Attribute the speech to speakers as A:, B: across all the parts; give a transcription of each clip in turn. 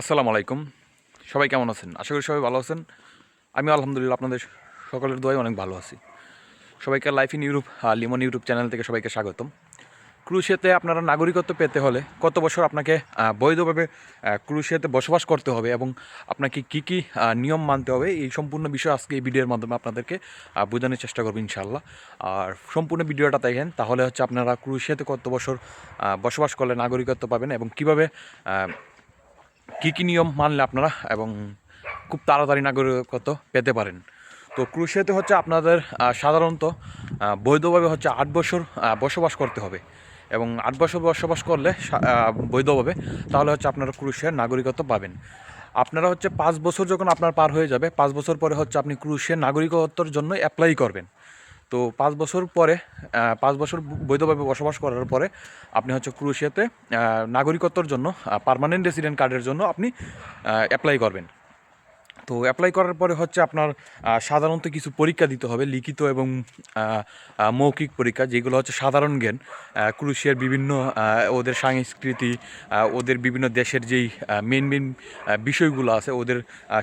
A: আসসালামু আলাইকুম। সবাই কেমন আছেন? আশা করি সবাই ভালো আছেন। আমি আলহামদুলিল্লাহ আপনাদের সকলের দোয়াই অনেক ভালো আছি। সবাইকে life in Europe Limon YouTube channel থেকে সবাইকে স্বাগতম। ক্রুশিয়াতে আপনারা নাগরিকত্ব পেতে হলে কত বছর আপনাকে বৈধভাবে ক্রুশিয়াতে বসবাস করতে হবে এবং আপনাকে কি কি নিয়ম মানতে হবে এই সম্পূর্ণ বিষয় আজকে এই ভিডিওর মাধ্যমে আপনাদেরকে বোঝানোর চেষ্টা করব ইনশাল্লাহ আর সম্পূর্ণ ভিডিওটা দেখেন, তাহলে হচ্ছে আপনারা ক্রুশিয়াতে কত বছর বসবাস করলে নাগরিকত্ব পাবেন এবং কীভাবে কী কী নিয়ম মানলে আপনারা এবং খুব তাড়াতাড়ি নাগরিকত্ব পেতে পারেন? তো ক্রুশিয়াতে হচ্ছে আপনাদের সাধারণত বৈধভাবে হচ্ছে আট বছর বসবাস করতে হবে। এবং আট বছর বসবাস করলে বৈধভাবে তাহলে হচ্ছে আপনারা ক্রুশিয়ার নাগরিকত্ব পাবেন। আপনারা হচ্ছে পাঁচ বছর যখন আপনার পার হয়ে যাবে, পাঁচ বছর পরে হচ্ছে আপনি ক্রুশিয়ার নাগরিকত্বর জন্য অ্যাপ্লাই করবেন। তো পাঁচ বছর পরে পাঁচ বছর বৈধভাবে বসবাস করার পরে আপনি হচ্ছে ক্রোয়েশিয়াতে নাগরিকত্বর জন্য পারমানেন্ট রেসিডেন্ট কার্ডের জন্য আপনি অ্যাপ্লাই করবেন। তো অ্যাপ্লাই করার পরে হচ্ছে আপনার সাধারণত কিছু পরীক্ষা দিতে হবে, লিখিত এবং মৌখিক পরীক্ষা, যেগুলো হচ্ছে সাধারণ জ্ঞান ক্রুশিয়ার বিভিন্ন ওদের সংস্কৃতি ওদের বিভিন্ন দেশের যেই মেন মেন বিষয়গুলো আছে, ওদের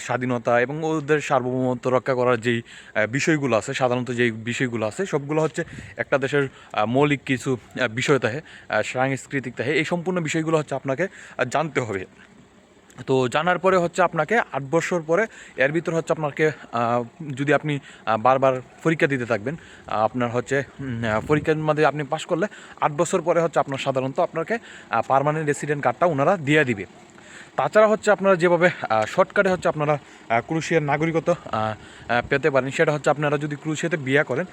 A: স্বাধীনতা এবং ওদের সার্বভৌমত্ব রক্ষা করার যেই বিষয়গুলো আছে, সাধারণত যেই বিষয়গুলো আছে, সবগুলো হচ্ছে একটা দেশের মৌলিক কিছু বিষয় থাকে সাংস্কৃতিক থাকে, এই সম্পূর্ণ বিষয়গুলো হচ্ছে আপনাকে জানতে হবে। তো জানার পরে হচ্ছে আপনাকে আট বছর পরে এর ভিতর হচ্ছে আপনাকে যদি আপনি বারবার পরীক্ষা দিতে থাকবেন আপনার হচ্ছে পরীক্ষার মধ্যে আপনি পাশ করলে আট বছর পরে হচ্ছে আপনার সাধারণত আপনাকে পারমানেন্ট রেসিডেন্ট কার্ডটা ওনারা দিয়ে দিবে। তাছাড়া হচ্ছে আপনারা যেভাবে শর্টকাটে হচ্ছে আপনারা ক্রুশিয়ার নাগরিকত্ব পেতে পারেন, সেটা হচ্ছে আপনারা যদি ক্রুশিয়াতে বিয়ে করেন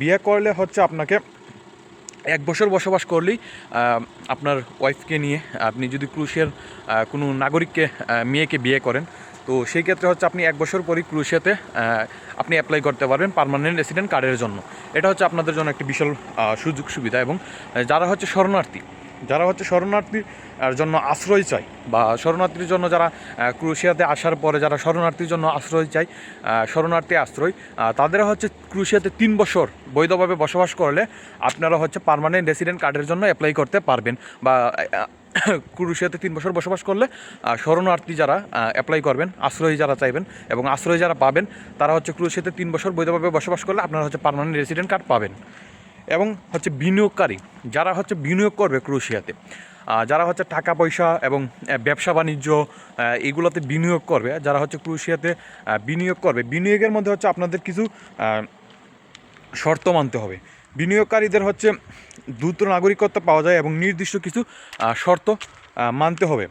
A: বিয়ে করলে হচ্ছে আপনাকে এক বছর বসবাস করলেই আপনার ওয়াইফকে নিয়ে আপনি যদি ক্রুশিয়ার কোনো নাগরিককে মেয়েকে বিয়ে করেন, তো সেই ক্ষেত্রে হচ্ছে আপনি এক বছর পরই ক্রুশিয়াতে আপনি অ্যাপ্লাই করতে পারবেন পারমানেন্ট রেসিডেন্ট কার্ডের জন্য। এটা হচ্ছে আপনাদের জন্য একটি বিশাল সুযোগ সুবিধা এবং যারা হচ্ছে শরণার্থী যারা হচ্ছে শরণার্থীর জন্য আশ্রয় চায় বা শরণার্থীর জন্য যারা ক্রুশিয়াতে আসার পরে যারা শরণার্থীর জন্য আশ্রয় চায় শরণার্থী আশ্রয় তাদের হচ্ছে ক্রুশিয়াতে তিন বছর বৈধভাবে বসবাস করলে আপনারা হচ্ছে পার্মানেন্ট রেসিডেন্ট কার্ডের জন্য অ্যাপ্লাই করতে পারবেন বা ক্রুশিয়াতে তিন বছর বসবাস করলে শরণার্থী যারা অ্যাপ্লাই করবেন, আশ্রয় যারা চাইবেন এবং আশ্রয় যারা পাবেন, তারা হচ্ছে ক্রুশিয়াতে তিন বছর বৈধভাবে বসবাস করলে আপনারা হচ্ছে পারমানেন্ট রেসিডেন্ট কার্ড পাবেন। এবং হচ্ছে বিনিয়োগকারী যারা হচ্ছে বিনিয়োগ করবে ক্রোয়েশিয়াতে। আহ, যারা হচ্ছে টাকা পয়সা এবং ব্যবসা বাণিজ্য এগুলোতে বিনিয়োগ করবে যারা হচ্ছে ক্রোয়েশিয়াতে আহ, বিনিয়োগ করবে। বিনিয়োগের মধ্যে হচ্ছে আপনাদের কিছু শর্ত মানতে হবে। বিনিয়োগকারীদের হচ্ছে দ্রুত নাগরিকত্ব পাওয়া যায় এবং নির্দিষ্ট কিছু শর্ত মানতে হবে।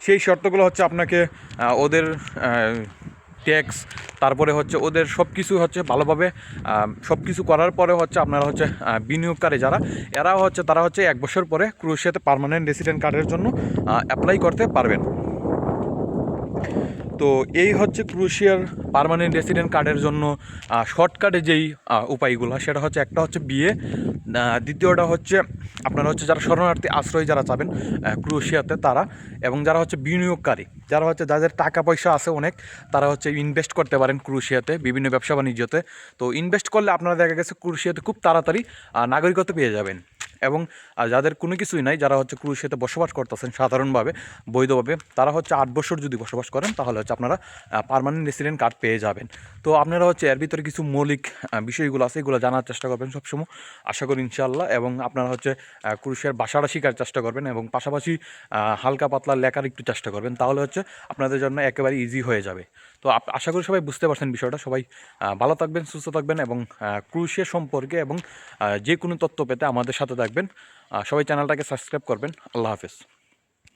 A: সেই শর্তগুলো হচ্ছে আপনাকে ওদের ট্যাক্স, তারপরে হচ্ছে ওদের সব কিছু হচ্ছে ভালোভাবে সব কিছু করার পরে হচ্ছে আপনারা হচ্ছে বিনিয়োগকারী যারা, এরা হচ্ছে তারা হচ্ছে এক বছর পরে ক্রুশিয়াতে পারমানেন্ট রেসিডেন্ট কার্ডের জন্য অ্যাপ্লাই করতে পারবেন। তো এই হচ্ছে ক্রুশিয়ার পার্মানেন্ট রেসিডেন্ট কার্ডের জন্য শর্টকাটে যেই উপায়গুলো, সেটা হচ্ছে একটা হচ্ছে বিয়ে দ্বিতীয়টা হচ্ছে আপনারা হচ্ছে যারা শরণার্থী আশ্রয় যারা চাবেন ক্রুশিয়াতে তারা, এবং যারা হচ্ছে বিনিয়োগকারী, যারা হচ্ছে যাদের টাকা পয়সা আছে অনেক, তারা হচ্ছে ইনভেস্ট করতে পারেন ক্রুশিয়াতে, বিভিন্ন ব্যবসা বাণিজ্যতে। তো ইনভেস্ট করলে আপনারা দেখা গেছে ক্রুশিয়াতে খুব তাড়াতাড়ি নাগরিকত্ব পেয়ে যাবেন। এবং যাদের কোনো কিছুই নাই, যারা হচ্ছে ক্রুশেতে বসবাস করতেছেন সাধারণভাবে, বৈধভাবে, তারা হচ্ছে আট বছর যদি বসবাস করেন, তাহলে হচ্ছে আপনারা পার্মানেন্ট রেসিডেন্ট কার্ড পেয়ে যাবেন। তো আপনারা হচ্ছে এর ভিতরে কিছু মৌলিক বিষয়গুলো আছে, এগুলো জানার চেষ্টা করবেন সবসময়। আশা করি ইনশাল্লাহ এবং আপনারা হচ্ছে ক্রুশিয়ার ভাষাটা শেখার চেষ্টা করবেন এবং পাশাপাশি হালকা পাতলা লেখার একটু চেষ্টা করবেন, তাহলে হচ্ছে আপনাদের জন্য একেবারে ইজি হয়ে যাবে। তো আশা করি সবাই বুঝতে পারছেন বিষয়টা। সবাই ভালো থাকবেন, সুস্থ থাকবেন এবং ক্রুশিয়া সম্পর্কে এবং যে কোনো তথ্য পেতে আমাদের সাথে থাকবেন। আহ, সবাই চ্যানেলটাকে সাবস্ক্রাইব করবেন। আল্লাহ হাফেজ।